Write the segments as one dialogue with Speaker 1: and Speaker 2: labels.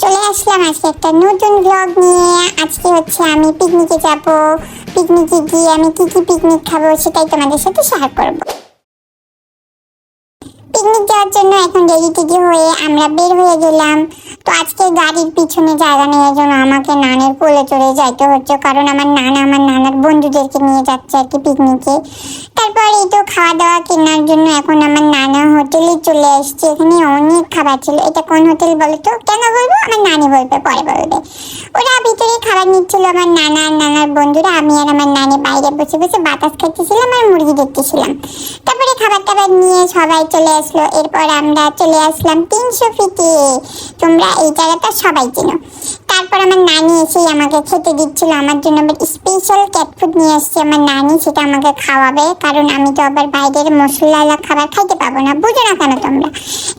Speaker 1: চলে আসলাম আজকে একটা নতুন ব্লগ নিয়ে। আজকে হচ্ছে আমি পিকনিকে যাব। পিকনিকে গিয়ে আমি কি কি পিকনিক খাব সেটাই তোমাদের সাথে শেয়ার করব। পিকনিক যাওয়ার জন্য এখন রেডি টেডি হয়ে আমরা বের হয়ে গেলাম। তো আজকে গাড়ির পিছনে জায়গা নেওয়ার জন্য আমাকে নানের কোলে চড়ে যাইতে হচ্ছে। কারণ আমার নানা আমার নানার বন্ধুদেরকে নিয়ে যাচ্ছে আর কি পিকনিকে তারপর এই তো খাওয়া দাওয়া কেনার জন্য এখন আমার নানা হোটেলে চলে আসছে। এখানে অনেক খাবার ছিল। এটা কোন হোটেল বলো তো কেন বলব? আমার নানি বলবে, পরে বলবে। ওরা ভিতরে খাবার নিচ্ছিল আমার নানা আর নানার বন্ধুরা। আমি আর আমার নানি বাইরে বসে বসে বাতাস খাইতেছিলাম আর মুরগি দেখতেছিলাম। তারপরে খাবার টাবার নিয়ে সবাই চলে আসলো। এরপর আমরা চলে আসলাম তিনশো ফিটে। তোমরা এই জায়গাটা সবাই চেনো। তারপর আমার নানি এসেই আমাকে খেতে দিচ্ছিল। আমার জন্য আবার স্পেশাল ক্যাট ফুড নিয়ে আসছে আমার নানি, সেটা আমাকে খাওয়াবে। কারণ আমি তো আবার বাইরের মশলা খাবার খাইতে পাবো না। বুঝো না কেন তোমরা?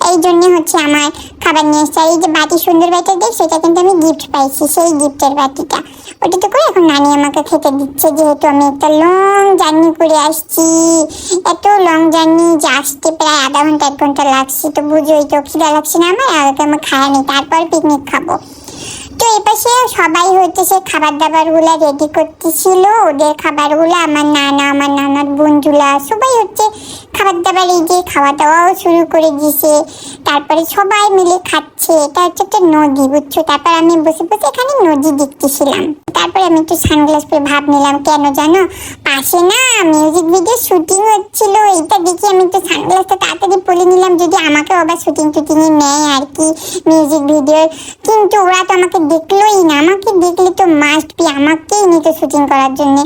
Speaker 1: এই জন্য হচ্ছে আমার খাবার নিয়ে এসছে আর এই যে বাটি সুন্দর বাটিটা দেখ, সেটা কিন্তু আমি গিফট পাইছি। সেই গিফটের বাটিটা। ওটাতে করে এখন নানি আমাকে খেতে দিচ্ছে যেহেতু আমি একটা লং জার্নি করে আসছি। এত লং জার্নি যে আসতে প্রায় আধা ঘণ্টা, এক ঘণ্টা লাগছে, তো বুঝোই তো খিদা লাগছে না আমার ওকে আমার খাওয়া নেই তারপর পিকনিক খাব। তো এপাশে সবাই হচ্ছে সে খাবার দাবারগুলা রেডি করতেছিল, ওদের খাবারগুলো আমার নানা, আমার নানার বন্ধুরা সবাই হচ্ছে খাবার দাবার এই যে খাওয়া দাওয়াও শুরু করে দিছে। তারপরে সবাই মিলে খাচ্ছে। এটা হচ্ছে একটা নদী, বুঝছ? তারপর আমি বসে বসে এখানে নদী দেখতেছিলাম। তারপরে আমি একটু সানগ্লাস পরে ভাব নিলাম, কেন জানো? পাশে না মিউজিক ভিডিও শুটিং হচ্ছিল। এটা দেখি আমি একটু সানগ্লাসটা তাড়াতাড়ি পরে নিলাম। যদি আমাকে আবার শুটিং টুটিং এ নেয় আর কি মিউজিক ভিডিওর কিন্তু ওরা তো আমাকে দেখলোই না। আমাকে দেখলে তো মাস্ট বি আমাকেই নিত শুটিং করার জন্য।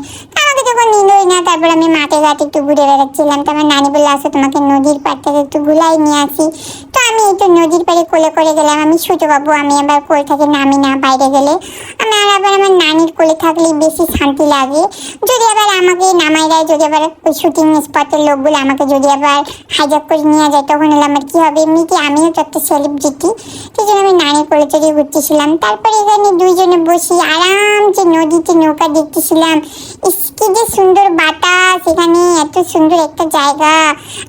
Speaker 1: যখন নিলই না, তারপর আমি মাঠে ঘাটে একটু ঘুরে বেড়াচ্ছিলাম। তো আমার নানি বলল, আসো তোমাকে নদীর পাড় থেকে একটু গুলাই নিয়ে আসি। তো আমি এই তো নদীর পাড়ে কোলে করে গেলাম। আমি ছোটো বাবু, আমি আবার কোল থেকে নামি না বাইরে গেলে। আমি আর আবার আমার নানির কোলে থাকলে বেশি শান্তি লাগে। যদি আবার আমাকে নামাই দেয় যদি আবার ওই শুটিং স্পটের লোকগুলো আমাকে যদি আবার হাইজাক করে নিয়ে যায় তখন হলে আমার কি হবে? এমনিতে আমিও তো একটা সেলিব্রিটি সেই জন্য আমি নানির কোলে চড়িয়ে ঘুরতেছিলাম। তারপরে এখানে দুইজনে বসি আরাম যে নদীতে নৌকা দেখতেছিলাম। ইস, কি যে সুন্দর বাতাস এখানে এত সুন্দর একটা জায়গা।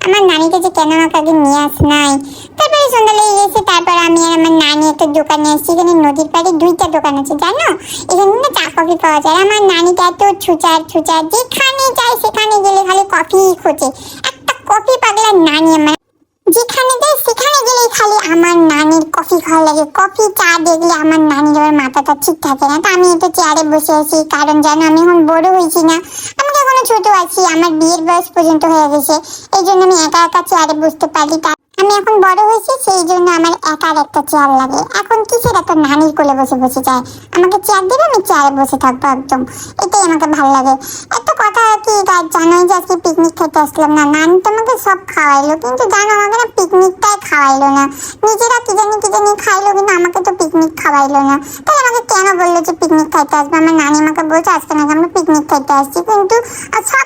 Speaker 1: আমার নানিকে যে কেন আমাকে আগে নিয়ে আস নাই? তারপরে সন্ধ্যা লেগে গেছে তারপর আমি আর আমার নানি একটা দোকানে এসেছি, এখানে নদীর পাড়ে দুইটা দোকান আছে, জানো? এখানে না চা, কফি পাওয়া যায়। আমার নানিটা এত ছুচার ছুচার, যেখানে যায় সেখানে গেলে খালি কফি খোঁজে। একটা কফি পাগলা নানি আমার যেখানে যায় সেখানে গেলেই খালি আমার নানির কফি খাওয়া লাগে। কফি, চা দেখলে আমার নানির আবার মাথাটা ঠিক থাকে না। তো আমি একটু চেয়ারে বসে আছি, কারণ জানো আমি এখন বড় হয়েছি না। আমি এখনও ছোট আছি, আমার বিয়ের বয়স পর্যন্ত হয়ে গেছে। এই জন্য আমি একা একা চেয়ারে বসতে পারি আমি এখন বড় হয়েছি, সেই জন্য আমার একার একটা চেয়ার লাগে। এখন কিসের একটা নানির কোলে বসে বসে যায়। আমাকে চেয়ার দেবে, আমি চেয়ারে বসে থাকব একদম। এটাই আমাকে ভালো লাগে। একটা কথা কি গাছ জানোই যে আজকে পিকনিক খেতে আসলাম না। নানি তো আমাকে সব খাওয়াইলো, কিন্তু জানো আমাকে না পিকনিকটাই খাওয়াইলো না। নিজেরা কি জানি কি জানি খাইলো, কিন্তু আমাকে তো পিকনিক খাওয়াইলো না। তাই আমাকে কেন বলল যে পিকনিক খাইতে আসবে? আমার নানি আমাকে বলছে, আজকে নাকি আমরা পিকনিক খাইতে আসছি। কিন্তু সব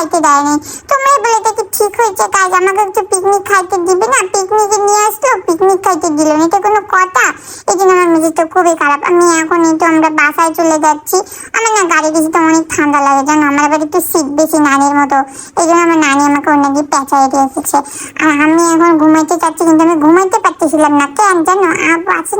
Speaker 1: খাইতে দেয়নি। তোমরাই বলে দেখি ঠিক হয়েছে কাজ আমাকে একটু পিকনিক খাইতে দিবে না? পিকনিকে নিয়ে আসলো পিকনিক খাইতে দিল না। এটা কোনো কথা? এই জন্য আমার মেজাজটা খুবই খারাপ। আমি এখন এই তো আমরা বাসায় চলে যাচ্ছি। আমার না গাড়ি বেশি তো অনেক ঠান্ডা লাগে, জানো? আমার আবার একটু শীত বেশি নানির মতো। এই জন্য আমার নানি আমাকে অন্য গিয়ে পেঁচাই রেখেছে। আর আমি এখন ঘুমাইতে চাচ্ছি, কিন্তু আমি ঘুমাইতে পারতেছিলাম না। কেন? জানো আর পাশে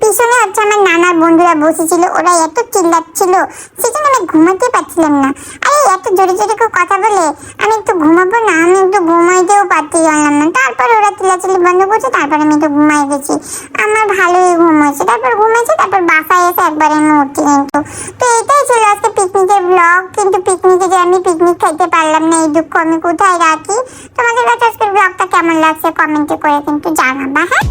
Speaker 1: পিছনে হচ্ছে আমার নানার বন্ধুরা বসেছিল, ওরা এত চিল্লাচ্ছিল, সেজন্য আমি ঘুমাতে পারছিলাম না। আরে এত জোরে জোরে কেউ কথা বলে, আমি একটু ঘুমাবো না, আমি একটু ঘুমাইতেও পারতে পারলাম না। তারপর ওরা চিল্লাচিল্লি বন্ধ করছে, তারপর আমি একটু ঘুমাই গেছি। আমার ভালোই ঘুম হয়েছে, তারপর ঘুমাইছে, তারপর বাসায় এসে একবার আমি উঠছি কিন্তু তো। এটাই ছিল আজকে পিকনিকের ব্লগ কিন্তু পিকনিকে যে আমি পিকনিক খাইতে পারলাম না, এই দুঃখ আমি কোথায় রাখি? তোমাদের কাছে আজকের ব্লগটা কেমন লাগছে কমেন্টে করে কিন্তু জানাবা হ্যাঁ?